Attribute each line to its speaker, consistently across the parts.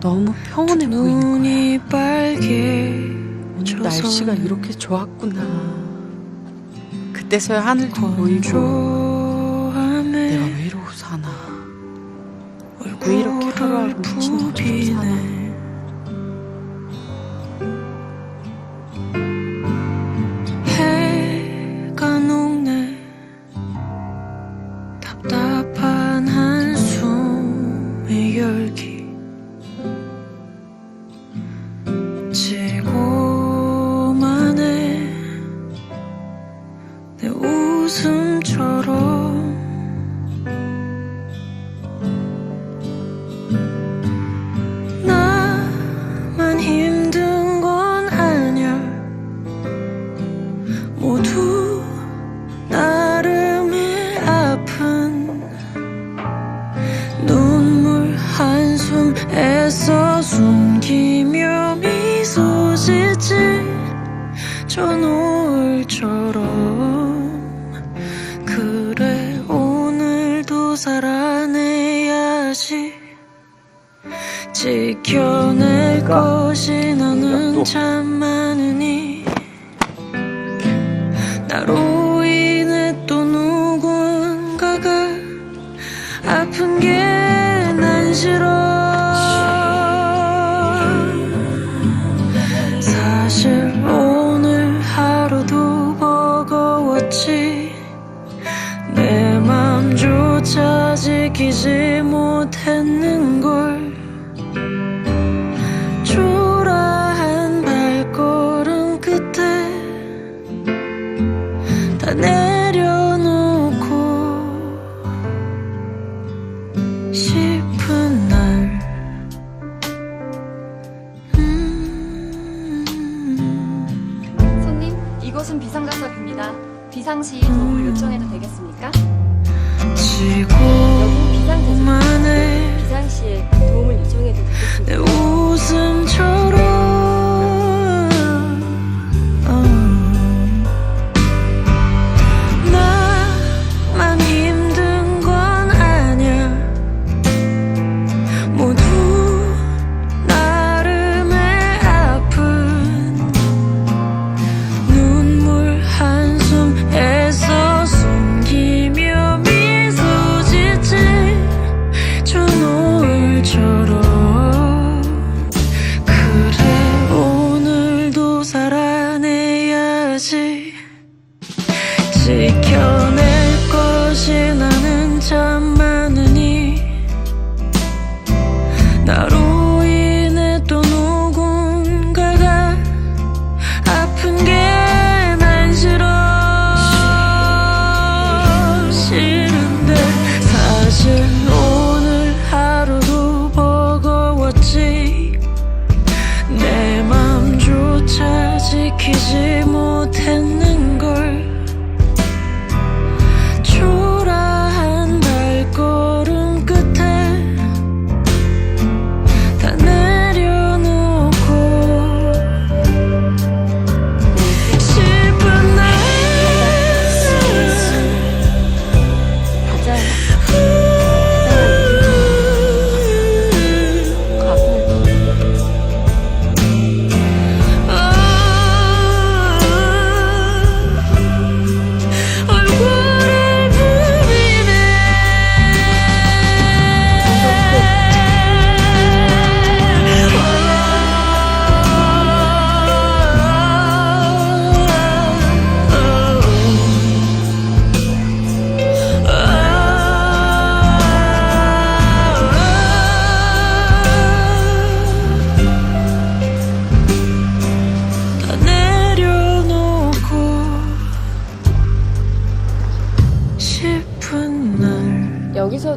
Speaker 1: 너무 평온해 보이는 거야. 오늘 날씨가 이렇게 좋았구나. 그때서야 하늘도 보이고 내가 왜 이러고 사나. 왜 이렇게 하루하루 미친 듯이 사나.
Speaker 2: 웃음처럼. 나만 힘든 건 아냐 모두 나름의 아픈 눈물 한숨 애써 숨기며 미소 짓지. 저노 지켜낼 것이 나는 참 많으니. 나로 인해 또 누군가가 아픈 게 난 싫어. 사실 오늘 하루도 버거웠지. 내 맘조차 지키지 못했는걸 다 내려놓고 싶은 날 음.
Speaker 3: 손님, 이곳은 비상자석입니다. 비상시 도움을 요청해도 되겠습니까?
Speaker 2: 지고만해
Speaker 3: 비상시에 도움을 요청해도 되겠습니까?
Speaker 2: 내 웃음처 지켜낼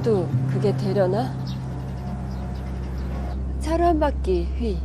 Speaker 2: 날
Speaker 3: 여기서도 그게 되려나? 차로 한 바퀴 휘.